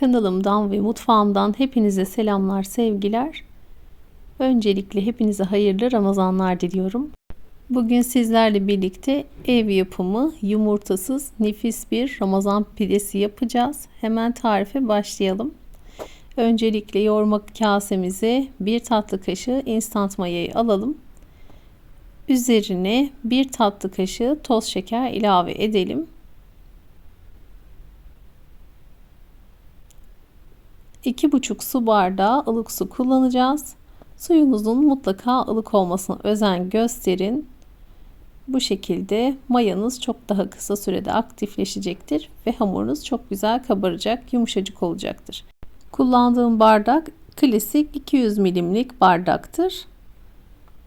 Kanalımdan ve mutfağımdan hepinize selamlar, sevgiler. Öncelikle hepinize hayırlı Ramazanlar diliyorum. Bugün sizlerle birlikte ev yapımı yumurtasız nefis bir Ramazan pidesi yapacağız. Hemen tarife başlayalım. Öncelikle yoğurma kasemize bir tatlı kaşığı instant mayayı alalım. Üzerine bir tatlı kaşığı toz şeker ilave edelim. 2,5 su bardağı ılık su kullanacağız. Suyunuzun mutlaka ılık olmasına özen gösterin. Bu şekilde mayanız çok daha kısa sürede aktifleşecektir ve hamurunuz çok güzel kabaracak, yumuşacık olacaktır. Kullandığım bardak klasik 200 milimlik bardaktır.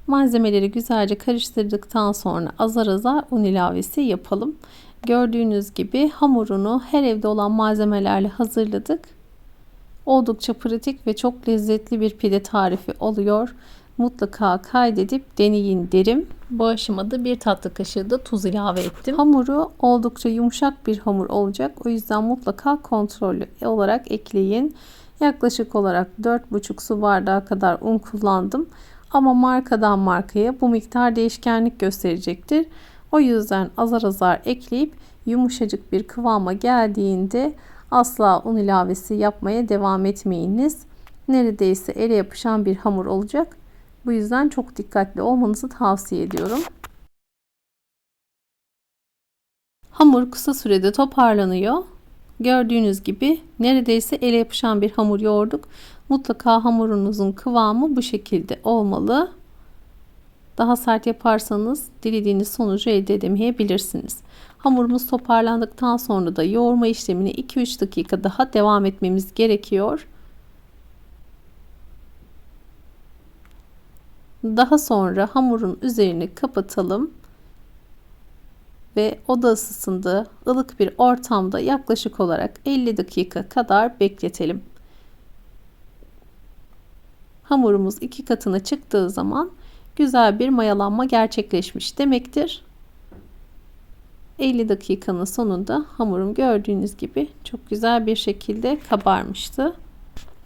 Malzemeleri güzelce karıştırdıktan sonra azar azar un ilavesi yapalım. Gördüğünüz gibi hamurunu her evde olan malzemelerle hazırladık. Oldukça pratik ve çok lezzetli bir pide tarifi oluyor. Mutlaka kaydedip deneyin derim. Bu aşamada bir tatlı kaşığı da tuz ilave ettim. Hamuru oldukça yumuşak bir hamur olacak. O yüzden mutlaka kontrollü olarak ekleyin. Yaklaşık olarak 4,5 su bardağı kadar un kullandım. Ama markadan markaya bu miktar değişkenlik gösterecektir. O yüzden azar azar ekleyip yumuşacık bir kıvama geldiğinde asla un ilavesi yapmaya devam etmeyiniz. Neredeyse ele yapışan bir hamur olacak. Bu yüzden çok dikkatli olmanızı tavsiye ediyorum. Hamur kısa sürede toparlanıyor. Gördüğünüz gibi neredeyse ele yapışan bir hamur yoğurduk. Mutlaka hamurunuzun kıvamı bu şekilde olmalı. Daha sert yaparsanız dilediğiniz sonucu elde edemeyebilirsiniz. Hamurumuz toparlandıktan sonra da yoğurma işlemini 2-3 dakika daha devam etmemiz gerekiyor. Daha sonra hamurun üzerini kapatalım ve oda ısısında ılık bir ortamda yaklaşık olarak 50 dakika kadar bekletelim. Hamurumuz iki katına çıktığı zaman güzel bir mayalanma gerçekleşmiş demektir. 50 dakikanın sonunda hamurum gördüğünüz gibi çok güzel bir şekilde kabarmıştı.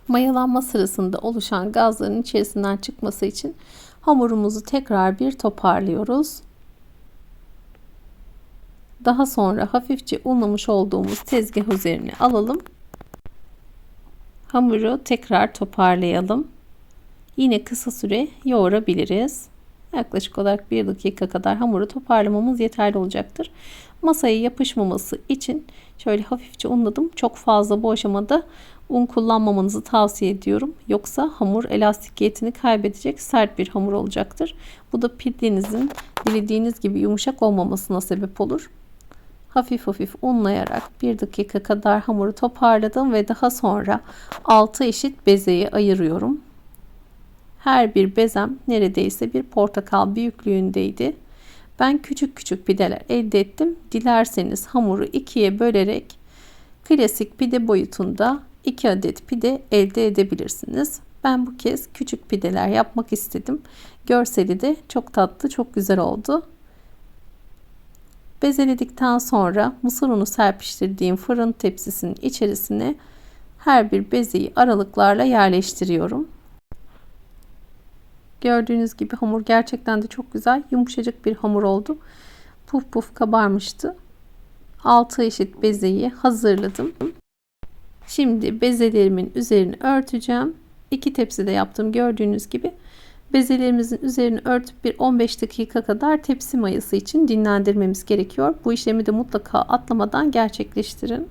Mayalanma sırasında oluşan gazların içerisinden çıkması için hamurumuzu tekrar bir toparlıyoruz. Daha sonra hafifçe unlamış olduğumuz tezgah üzerine alalım. Hamuru tekrar toparlayalım. Yine kısa süre yoğurabiliriz. Yaklaşık olarak 1 dakika kadar hamuru toparlamamız yeterli olacaktır. Masaya yapışmaması için şöyle hafifçe unladım. Çok fazla bu aşamada un kullanmamanızı tavsiye ediyorum. Yoksa hamur elastikiyetini kaybedecek sert bir hamur olacaktır. Bu da pidenizin dilediğiniz gibi yumuşak olmamasına sebep olur. Hafif hafif unlayarak 1 dakika kadar hamuru toparladım ve daha sonra 6 eşit bezeyi ayırıyorum. Her bir bezem neredeyse bir portakal büyüklüğündeydi. Ben küçük küçük pideler elde ettim. Dilerseniz hamuru ikiye bölerek klasik pide boyutunda 2 adet pide elde edebilirsiniz. Ben bu kez küçük pideler yapmak istedim. Görseli de çok tatlı, çok güzel oldu. Bezeledikten sonra mısır unu serpiştirdiğim fırın tepsisinin içerisine her bir bezeyi aralıklarla yerleştiriyorum. Gördüğünüz gibi hamur gerçekten de çok güzel yumuşacık bir hamur oldu. Puf puf kabarmıştı. 6 eşit bezeyi hazırladım. Şimdi bezelerimin üzerini örteceğim. İki tepside yaptım gördüğünüz gibi. Bezelerimizin üzerini örtüp bir 15 dakika kadar tepsi mayası için dinlendirmemiz gerekiyor. Bu işlemi de mutlaka atlamadan gerçekleştirin.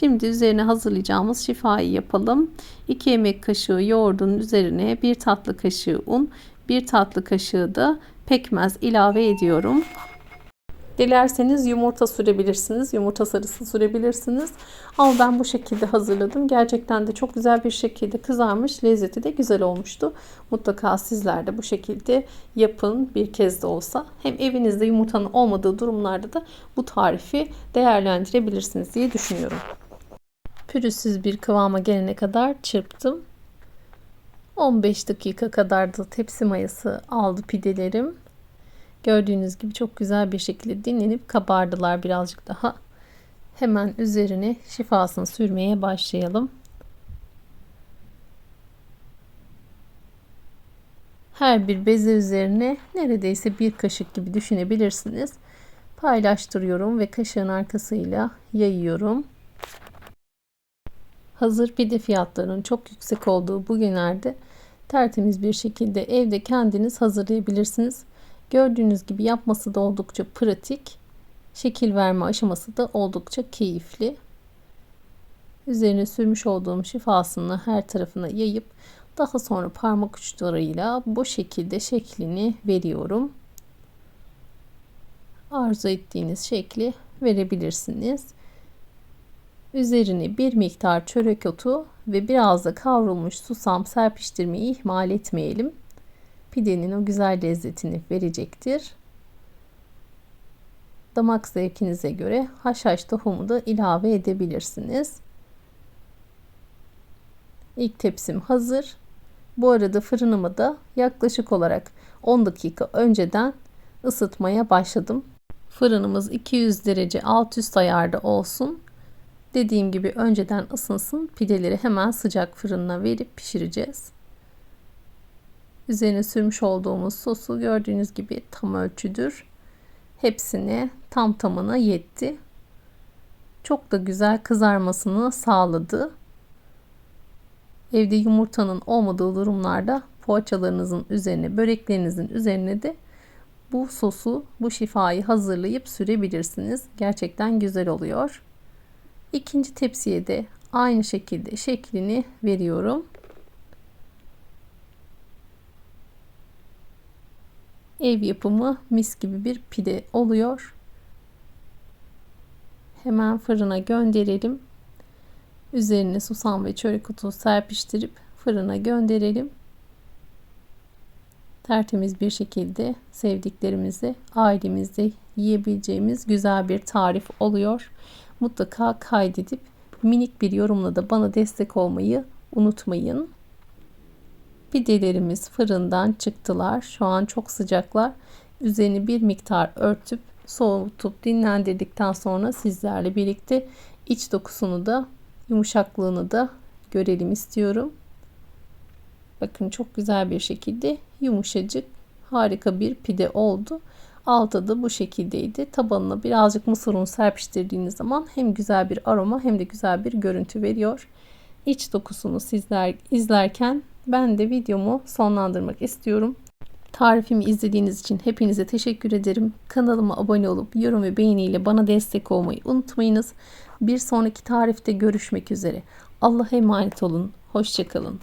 Şimdi üzerine hazırlayacağımız şifayı yapalım. 2 yemek kaşığı yoğurdun üzerine 1 tatlı kaşığı un, 1 tatlı kaşığı da pekmez ilave ediyorum. Dilerseniz yumurta sürebilirsiniz. Yumurta sarısı sürebilirsiniz. Ama ben bu şekilde hazırladım. Gerçekten de çok güzel bir şekilde kızarmış. Lezzeti de güzel olmuştu. Mutlaka sizler de bu şekilde yapın bir kez de olsa. Hem evinizde yumurtanın olmadığı durumlarda da bu tarifi değerlendirebilirsiniz diye düşünüyorum pürüzsüz bir kıvama gelene kadar çırptım. 15 dakika kadar da tepsi mayası aldı pidelerim. Gördüğünüz gibi çok güzel bir şekilde dinlenip kabardılar birazcık daha. Hemen üzerine şifasını sürmeye başlayalım. Her bir beze üzerine neredeyse bir kaşık gibi düşünebilirsiniz. Paylaştırıyorum ve kaşığın arkasıyla yayıyorum. Hazır pide fiyatlarının çok yüksek olduğu bu günlerde tertemiz bir şekilde evde kendiniz hazırlayabilirsiniz. Gördüğünüz gibi yapması da oldukça pratik. Şekil verme aşaması da oldukça keyifli. Üzerine sürmüş olduğum şifasını her tarafına yayıp daha sonra parmak uçlarıyla bu şekilde şeklini veriyorum. Arzu ettiğiniz şekli verebilirsiniz. Üzerine bir miktar çörek otu ve biraz da kavrulmuş susam serpiştirmeyi ihmal etmeyelim. Pidenin o güzel lezzetini verecektir. Damak zevkinize göre haşhaş tohumu da ilave edebilirsiniz. İlk tepsim hazır. Bu arada fırınımı da yaklaşık olarak 10 dakika önceden ısıtmaya başladım. Fırınımız 200 derece alt üst ayarda olsun. Dediğim gibi önceden ısınsın. Pideleri hemen sıcak fırına verip pişireceğiz. Üzerine sürmüş olduğumuz sosu gördüğünüz gibi tam ölçüdür. Hepsini tam tamına yetti. Çok da güzel kızarmasını sağladı. Evde yumurtanın olmadığı durumlarda poğaçalarınızın üzerine, böreklerinizin üzerine de bu sosu, bu şifayı hazırlayıp sürebilirsiniz. Gerçekten güzel oluyor. İkinci tepsiye de aynı şekilde şeklini veriyorum. Ev yapımı mis gibi bir pide oluyor. Hemen fırına gönderelim. Üzerine susam ve çörek otu serpiştirip fırına gönderelim. Tertemiz bir şekilde sevdiklerimizi ailemizde yiyebileceğimiz güzel bir tarif oluyor. Mutlaka kaydedip minik bir yorumla da bana destek olmayı unutmayın. Pidelerimiz fırından çıktılar. Şu an çok sıcaklar. Üzerini bir miktar örtüp soğutup dinlendirdikten sonra sizlerle birlikte iç dokusunu da yumuşaklığını da görelim istiyorum. Bakın çok güzel bir şekilde yumuşacık harika bir pide oldu. Altı da bu şekildeydi. Tabanına birazcık mısır unu serpiştirdiğiniz zaman hem güzel bir aroma hem de güzel bir görüntü veriyor. İç dokusunu sizler izlerken ben de videomu sonlandırmak istiyorum. Tarifimi izlediğiniz için hepinize teşekkür ederim. Kanalıma abone olup yorum ve beğeniyle bana destek olmayı unutmayınız. Bir sonraki tarifte görüşmek üzere. Allah'a emanet olun. Hoşçakalın.